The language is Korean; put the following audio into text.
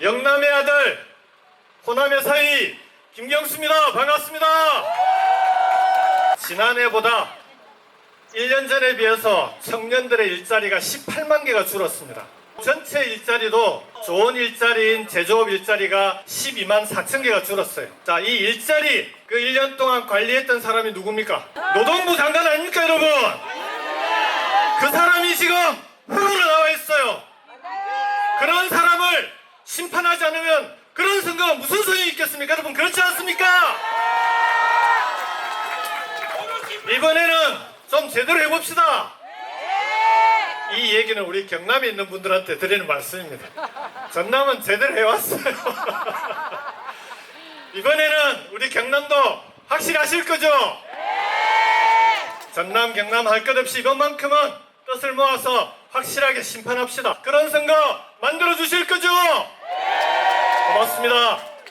영남의 아들 호남의 사위 김경수입니다. 반갑습니다. 지난해보다 1년 전에 비해서 청년들의 일자리가 18만 개가 줄었습니다. 전체 일자리도 좋은 일자리인 제조업 일자리가 12만 4천 개가 줄었어요. 자, 이 일자리 그 1년 동안 관리했던 사람이 누굽니까? 노동부 장관 아닙니까, 여러분? 그 사람이 지금 후보로 나와 있어요. 그런 사람을 심판하지 않으면 그런 선거가 무슨 소용이 있겠습니까? 여러분, 그렇지 않습니까? 이번에는 좀 제대로 해봅시다. 이 얘기는 우리 경남에 있는 분들한테 드리는 말씀입니다. 전남은 제대로 해왔어요. 이번에는 우리 경남도 확실하실 거죠? 전남, 경남 할 것 없이 이번만큼은 뜻을 모아서 확실하게 심판합시다. 그런 선거 만들어 주실 거죠? 고맙습니다.